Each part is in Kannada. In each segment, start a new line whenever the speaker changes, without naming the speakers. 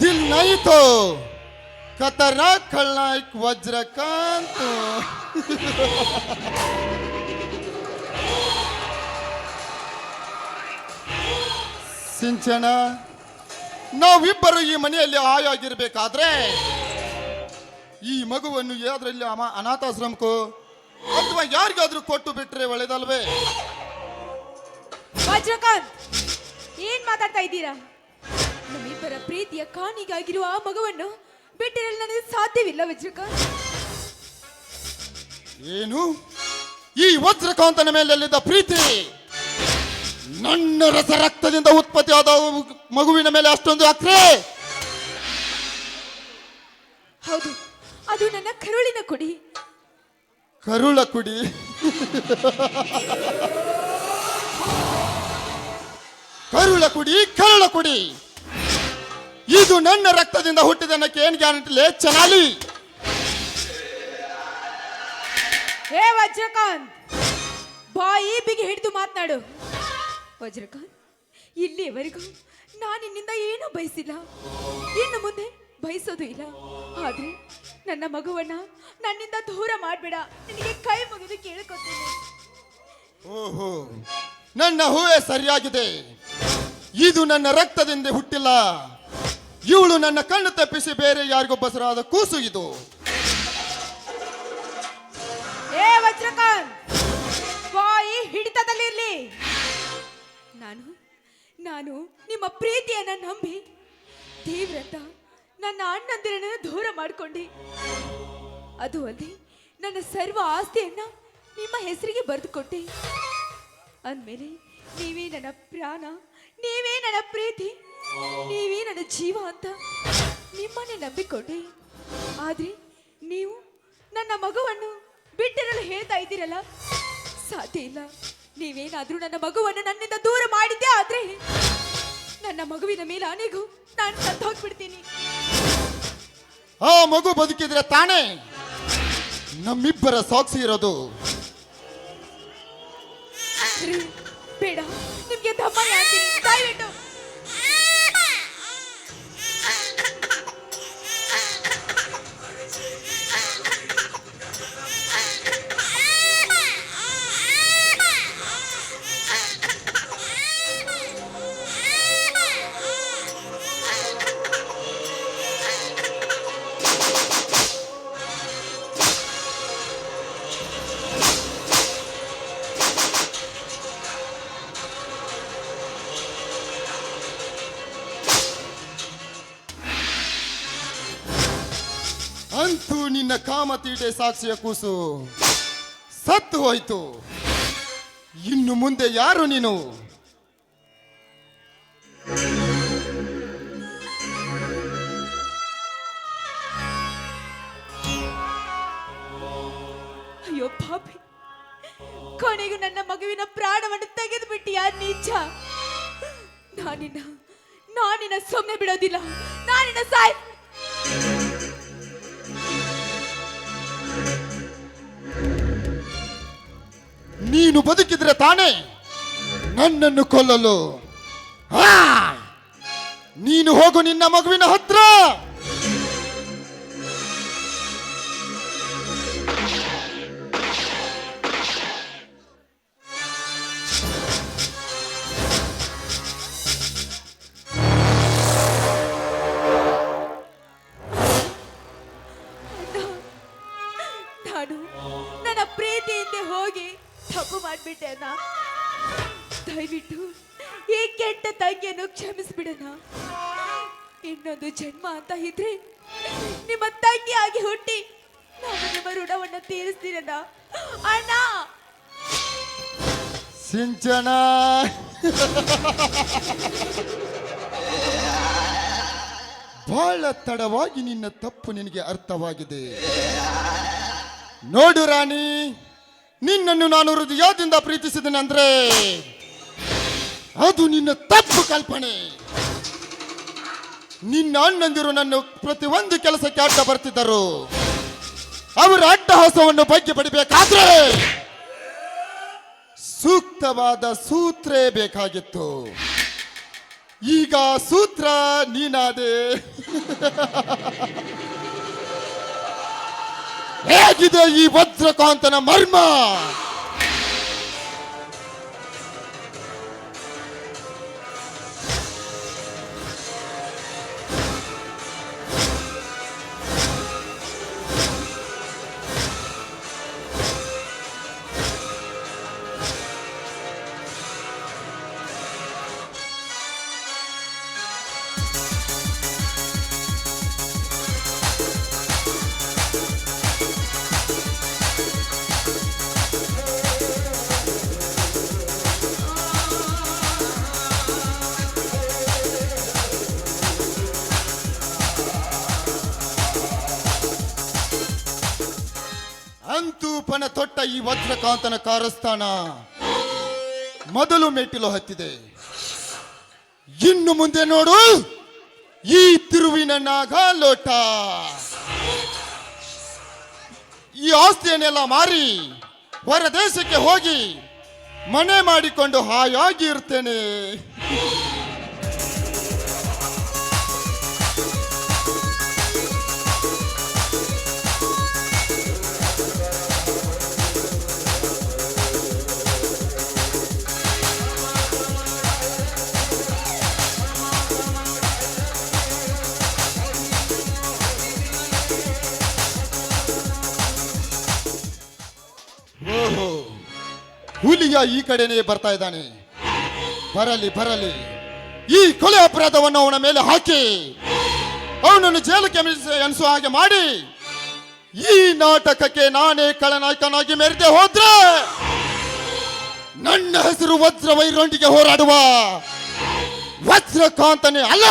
गया तो दिलदार दिल नहीं तो खतरनाक खलनायक वज्रकांत ಸಿಂಚನ ನಾವಿಬ್ಬರು ಈ ಮನೆಯಲ್ಲಿ ಆಯಾಗಿರ್ಬೇಕಾದ್ರೆ ಈ ಮಗುವನ್ನು ಯಾವ್ದ್ರಲ್ಲಿ ಅಮ ಅನಾಥಾಶ್ರಮಕ್ಕೋ ಅಥವಾ ಯಾರಿಗಾದ್ರೂ ಕೊಟ್ಟು ಬಿಟ್ರೆ ಒಳ್ಳೇದಲ್ವೇ
ವಜ್ರಕಾಂತ್ ಏನ್ ಮಾತಾಡ್ತಾ ಇದ್ದೀರಾ ನಮ್ಮಿಬ್ಬರ ಪ್ರೀತಿಯ ಕಾಣಿಗಾಗಿರುವ ಆ ಮಗುವನ್ನು ಬಿಟ್ಟಿರಲು ನನಗೆ ಸಾಧ್ಯವಿಲ್ಲ ವಜ್ರಕ
ಏನು? ಈ ವಜ್ರಕಾಂತನ ಮೇಲೆಲ್ಲಿದ್ದ ಪ್ರೀತಿ? ನನ್ನ ರಸ ರಕ್ತದಿಂದ ಉತ್ಪತ್ತಿಯಾದ ಮಗುವಿನ ಮೇಲೆ ಅಷ್ಟೊಂದು ಅಕ್ರೆ?
ಹೌದು ಅದು ನನ್ನ ಕರುಳಿನ ಕುಡಿ.
ಕರುಳ ಕುಡಿ. ಕರುಳ ಕುಡಿ ಕರುಳ ಕುಡಿ. ಇದು ನನ್ನ ರಕ್ತದಿಂದ ಹುಟ್ಟಿದ ಏನು ಗ್ಯಾರಂಟಿ ಚನಾಲಿ.
ಹೇ ವಜ್ರಕಾಂತ್ ಬಾಯಿ ಬಿಗಿ ಹಿಡಿದು ಮಾತನಾಡು. ವಜ್ರಕಾಂತ್ ಇಲ್ಲಿಯವರೆಗೂ ನಾನು ನಿನ್ನಿಂದ ಏನೂ ಬಯಸಿಲ್ಲ. ಇನ್ನು ಮುಂದೆ ಬಯಸೋದು ಇಲ್ಲ. ಆದ್ರೆ ನನ್ನ ಮಗುವನ್ನ ನನ್ನಿಂದ ದೂರ ಮಾಡಬೇಡ. ನಿನಗೆ ಕೈ ಮುಗಿದು ಕೇಳ್ಕೊತೀನಿ.
ಓಹೋ ನನ್ನ ಹೂವೇ ಸರಿಯಾಗಿದೆ. ಇದು ನನ್ನ ರಕ್ತದಿಂದ ಹುಟ್ಟಿಲ್ಲ. ಇವಳು ನನ್ನ ಕಣ್ಣು ತಪ್ಪಿಸಿ ಬೇರೆ ಯಾರಿಗೂ ಬಸರಾದ ಕೂಸು ಇದು.
ಏ ವಜ್ರಕಾಂತ್ ನಾನು ನಾನು ನಿಮ್ಮ ಪ್ರೀತಿಯನ್ನ ನಂಬಿ ತೀವ್ರತ ನನ್ನ ಅಣ್ಣಂದಿರನ್ನ ದೂರ ಮಾಡ್ಕೊಂಡಿ. ಅದು ಅಲ್ಲಿ ನನ್ನ ಸರ್ವ ಆಸ್ತಿಯನ್ನ ನಿಮ್ಮ ಹೆಸರಿಗೆ ಬರೆದುಕೊಟ್ಟೆ. ಅಂದಮೇಲೆ ನೀವೇ ನನ್ನ ಪ್ರಾಣ, ನೀವೇ ನನ್ನ ಪ್ರೀತಿ. ನೀವೇ ನನ್ನ ಜೀವ ಅಂತ ನಿಮ್ಮನ್ನೇ ನಂಬಿಕೊಂಡೆ ಆದ್ರೆ ನೀವು ನನ್ನ ಮಗುವನ್ನು ಬಿಟ್ಟಿರಲು ಹೇಳ್ತಾ ಇದ್ದೀರಲ್ಲ? ಸಾಧ್ಯ ಇಲ್ಲ. ನೀವೇನಾದ್ರೂ ನನ್ನ ಮಗುವನ್ನು ನನ್ನಿಂದ ದೂರ ಮಾಡಿದ್ದೆ ಆದ್ರೆ ನನ್ನ ಮಗುವಿನ ಮೇಲೆ ಆನೆಗೂ ನಾನು ಸತ್ತು ಹೋಗ್ಬಿಡ್ತೀನಿ.
ಆ ಮಗು ಬದುಕಿದ್ರೆ ತಾನೇ ನಮ್ಮಿಬ್ಬರ ಸಾಕ್ಷಿ ಇರೋದು.
ಬೇಡ ನಿಮ್ಗೆ ದಪ್ಪ ಯಾಕೆ ದಯವಿಟ್ಟು.
ಅಂತೂ ನಿನ್ನ ಕಾಮತೀಟೆ ಸಾಕ್ಷಿಯ ಕೂಸು. ಸತ್ತು ಹೋಯ್ತು. ಇನ್ನು ಮುಂದೆ ಯಾರು ನೀನು?
ಅಯ್ಯೋ ಪಾಪಿ, ಕೊನೆಗೂ ನನ್ನ ಮಗುವಿನ ಪ್ರಾಣವನ್ನು ತೆಗೆದು ಬಿಟ್ಟಿಯಾ ನೀಚ? ನಾನಿನ ನಾನಿನ ಸೊಮ್ಮೆ ಬಿಡೋದಿಲ್ಲ ನಾನಿನ ಸಾಯ್
ನೀನು ಬದುಕಿದ್ರೆ ತಾನೇ ನನ್ನನ್ನು ಕೊಲ್ಲಲು! ನೀನು ಹೋಗು ನಿನ್ನ ಮಗುವಿನ ಹತ್ರ
ನಿಮ್ಮ ತಂಗಿಯಾಗಿ ಹುಟ್ಟಿ ನಾನು ನಿಮ್ಮ ಋಣವನ್ನು ಅಣ್ಣ!
ಸಿಂಚನ! ಬಹಳ ತಡವಾಗಿ ನಿನ್ನ ತಪ್ಪು ನಿನಗೆ ಅರ್ಥವಾಗಿದೆ. ನೋಡು ರಾಣಿ, ನಿನ್ನನ್ನು ನಾನು ಹೃದಯದಿಂದ ಪ್ರೀತಿಸಿದ್ದೇನೆ ಅಂದ್ರೆ ಅದು ನಿನ್ನ ತಪ್ಪು ಕಲ್ಪನೆ. ನಿನ್ನ ಅಣ್ಣಂದಿರು ನನ್ನ ಪ್ರತಿಯೊಂದು ಕೆಲಸಕ್ಕೆ ಅಡ್ಡ ಬರ್ತಿದ್ದರು. ಅವರ ಅಟ್ಟಹಾಸವನ್ನು ಬಗ್ಗೆ ಪಡಿಬೇಕಾದ್ರೆ ಸೂಕ್ತವಾದ ಸೂತ್ರೇ ಬೇಕಾಗಿತ್ತು. ಈಗ ಸೂತ್ರ ನೀನಾದೆ. ಹೇಗಿದೆ ಈ ವಜ್ರಕಾಂತನ ಮರ್ಮ? ವಜ್ರಕಾಂತನ ಕಾರಸ್ಥಾನ ಮೊದಲು ಮೆಟ್ಟಿಲು ಹತ್ತಿದೆ. ಇನ್ನು ಮುಂದೆ ನೋಡು, ಈ ತಿರುವಿನ ನಾಗ ಲೋಟ. ಈ ಆಸ್ತಿಯನ್ನೆಲ್ಲ ಮಾರಿ ಹೊರ ದೇಶಕ್ಕೆ ಹೋಗಿ ಮನೆ ಮಾಡಿಕೊಂಡು ಹಾಯಾಗಿ ಇರ್ತೇನೆ ಹುಲಿಯ ಈ ಕಡೆನೇ ಬರ್ತಾ ಇದ್ದಾನೆ. ಬರಲಿ ಬರಲಿ. ಈ ಕೊಲೆ ಅಪರಾಧವನ್ನು ಅವನ ಮೇಲೆ ಹಾಕಿ, ಅವನನ್ನು ಜೈಲಕ್ಕೆ ಅನಿಸುವ ಹಾಗೆ ಮಾಡಿ, ಈ ನಾಟಕಕ್ಕೆ ನಾನೇ ಕಳನಾಯಕನಾಗಿ ಮೆರೆದೆ ಹೋದ್ರೆ, ನನ್ನ ಹೆಸರು ವಜ್ರ ವೈರೊಂಡಿಗೆ ಹೋರಾಡುವ ವಜ್ರಕಾಂತನೇ ಅಲ್ಲ.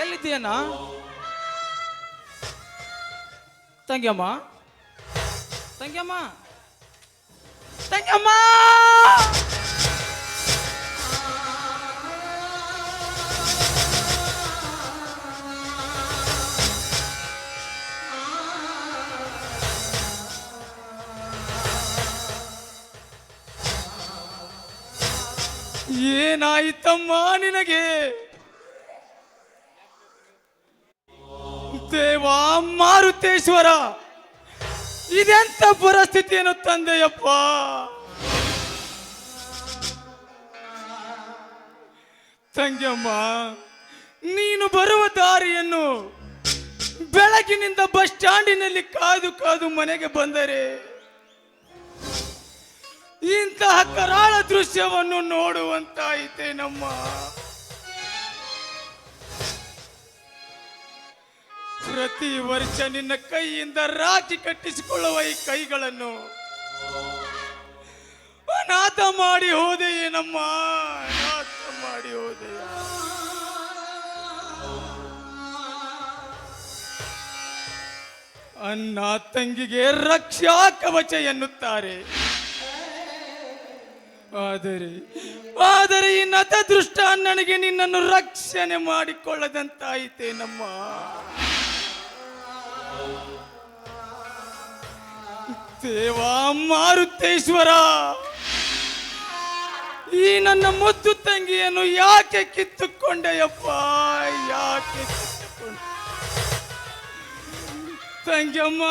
ಎಲ್ಲಿದ್ದೀಯಣ್ಣ? ತಂಗ್ಯಮ್ಮ? ತಂಗ್ಯಮ್ಮ? ತಂಗ್ಯಮ್ಮ! ಏನಾಯಿತಮ್ಮ ನಿನಗೆ? ದೇವಾ ಮಾರುತೇಶ್ವರ! ಇದೆಂತ ಪರಿಸ್ಥಿತಿಯನ್ನು ತಂದೆಯಪ್ಪ? ತಂಗಮ್ಮ ನೀನು ಬರುವ ದಾರಿಯನ್ನು ಬೆಳಗಿನಿಂದ ಬಸ್ ಸ್ಟ್ಯಾಂಡಿನಲ್ಲಿ ಕಾದು ಕಾದು ಮನೆಗೆ ಬಂದರೆ ಇಂತಹ ಕರಾಳ ದೃಶ್ಯವನ್ನು ನೋಡುವಂತಾಯಿತೆ ನಮ್ಮ ಪ್ರತಿ ವರ್ಷ ನಿನ್ನ ಕೈಯಿಂದ ರಾಜಿ ಕಟ್ಟಿಸಿಕೊಳ್ಳುವ ಈ ಕೈಗಳನ್ನು ಅನಾಥ ಮಾಡಿ ಹೋದೆಯೇ ನಮ್ಮ ಅನಾಥ ಮಾಡಿ ಹೋದೆ. ಅನ್ನ ತಂಗಿಗೆ ರಕ್ಷಾ ಕವಚ ಎನ್ನುತ್ತಾರೆ. ಆದರೆ ಆದರೆ ಈ ನತದೃಷ್ಟ ನನಗೆ ನಿನ್ನನ್ನು ರಕ್ಷಣೆ ಮಾಡಿಕೊಳ್ಳದಂತಾಯಿತೆ ನಮ್ಮ ದೇವಾ ಮಾರುತೇಶ್ವರ ಈ ನನ್ನ ಮುದ್ದು ತಂಗಿಯನ್ನು ಯಾಕೆ ಕಿತ್ತುಕೊಂಡೆಯಪ್ಪ? ಯಾಕೆ ತಂಗಿಯಮ್ಮ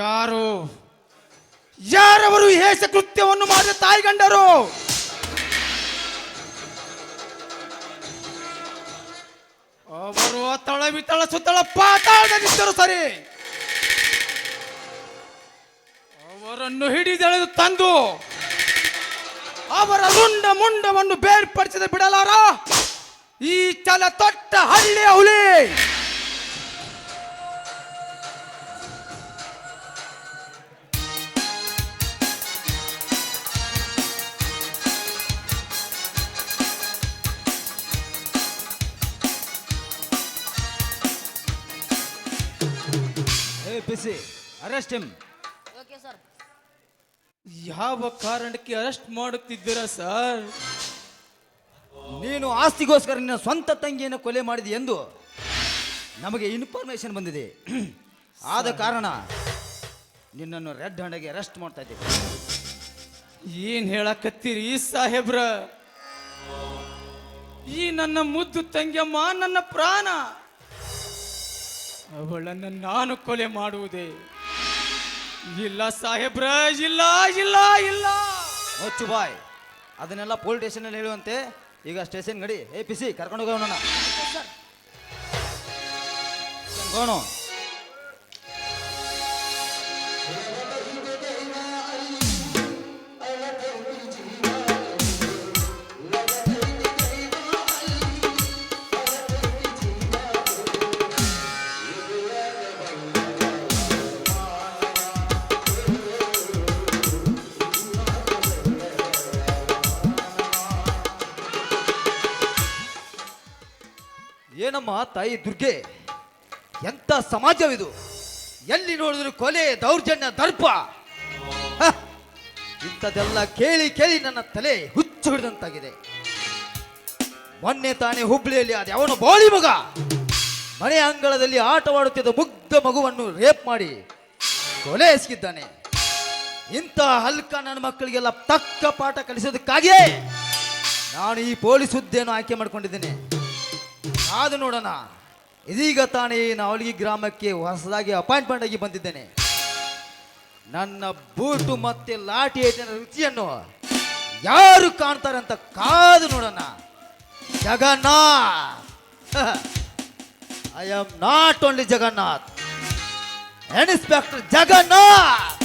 ಯಾರು? ಯಾರವರು ಹೇಸ ಕೃತ್ಯವನ್ನು ಮಾಡಿದ ತಾಯಿಗಂಡರು ಅವರು ತಳ ಬಿತ್ತಳ ಸುತ್ತಳ ಪಾತಾಳದಲ್ಲಿದ್ದರು ಸರಿ. ಅವರನ್ನು ಹಿಡಿದೆಳೆದು ತಂದು ಅವರ ರುಂಡ ಮುಂಡವನ್ನು ಬೇರ್ಪಡಿಸದೆ ಬಿಡಲಾರ? ಈ ಚಲ ತೊಟ್ಟ ಹಳ್ಳಿ ಹುಲಿ.
Hey, arrest him
okay sir
ಯಾವ ಕಾರಣಕ್ಕೆ ಅರೆಸ್ಟ್ ಮಾಡುತ್ತಿದ್ದೀರಾ ಸರ್
ನೀನು ಆಸ್ತಿಗೋಸ್ಕರ ನಿನ್ನ ಸ್ವಂತ ತಂಗಿಯನ್ನು ಕೊಲೆ ಮಾಡಿದೆ ಎಂದು ನಮಗೆ ಇನ್ಫಾರ್ಮೇಶನ್ ಬಂದಿದೆ. ಆದ ಕಾರಣ ನಿನ್ನನ್ನು ರೆಡ್ ಹಣೆಗೆ ಅರೆಸ್ಟ್ ಮಾಡ್ತಾ ಇದ್ದೀವಿ.
ಏನ್ ಹೇಳಕತ್ತೀರಿ ಸಾಹೇಬ್ರ? ಈ ನನ್ನ ಮುದ್ದು ತಂಗಿಯಮ್ಮ ನನ್ನ ಪ್ರಾಣ. ಅವಳನ್ನು ನಾನು ಕೊಲೆ ಮಾಡುವುದೇ? ಇಲ್ಲ ಸಾಹೇಬ್ರ ಇಲ್ಲ ಇಲ್ಲ ಇಲ್ಲ.
ಮುಚ್ಚು ಬಾಯ್. ಅದನ್ನೆಲ್ಲ ಪೊಲೀಸ್ ಸ್ಟೇಷನಲ್ಲಿ ಹೇಳುವಂತೆ ಈಗ ಸ್ಟೇಷನ್ ಗಡಿ. ಎ ಪಿ ಸಿ ಕರ್ಕೊಂಡು ಹೋಗೋಣ ಏನಮ್ಮ ತಾಯಿ ದುರ್ಗೆ? ಎಂತ ಸಮಾಜವಿದು? ಎಲ್ಲಿ ನೋಡಿದ್ರು ಕೊಲೆ, ದೌರ್ಜನ್ಯ, ದರ್ಪ? ಹ! ಇಂಥದ್ದೆಲ್ಲ ಕೇಳಿ ಕೇಳಿ ನನ್ನ ತಲೆ ಹುಚ್ಚು ಹಿಡಿದಂತಾಗಿದೆ. ಮೊನ್ನೆ ತಾನೇ ಹುಬ್ಳಿಯಲ್ಲಿ ಅದು ಅವನು ಬಾಳಿ ಮಗ. ಮನೆ ಅಂಗಳದಲ್ಲಿ ಆಟವಾಡುತ್ತಿದ್ದ ಮುಗ್ಧ ಮಗುವನ್ನು ರೇಪ್ ಮಾಡಿ ಕೊಲೆ ಎಸಗಿದ್ದಾನೆ. ಇಂಥ ಹಲ್ಕ ನನ್ನ ಮಕ್ಕಳಿಗೆಲ್ಲ ತಕ್ಕ ಪಾಠ ಕಲಿಸೋದಕ್ಕಾಗಿಯೇ ನಾನು ಈ ಪೊಲೀಸ್ ಹುದ್ದೆಯನ್ನು ಆಯ್ಕೆ ಮಾಡ್ಕೊಂಡಿದ್ದೇನೆ. ಕಾದು ನೋಡೋಣ. ಇದೀಗ ತಾನೇ ನಾವಲಿಗಿ ಗ್ರಾಮಕ್ಕೆ ಹೊಸದಾಗಿ ಅಪಾಯಿಂಟ್ಮೆಂಟ್ ಆಗಿ ಬಂದಿದ್ದೇನೆ. ನನ್ನ ಬೂಟು ಮತ್ತೆ ಲಾಟಿ ಏಟಿನ ರುಚಿಯನ್ನು ಯಾರು ಕಾಣ್ತಾರೆ ಅಂತ ಕಾದು ನೋಡೋಣ. Jagannath. I am not only Jagannath. Inspector Jagannath.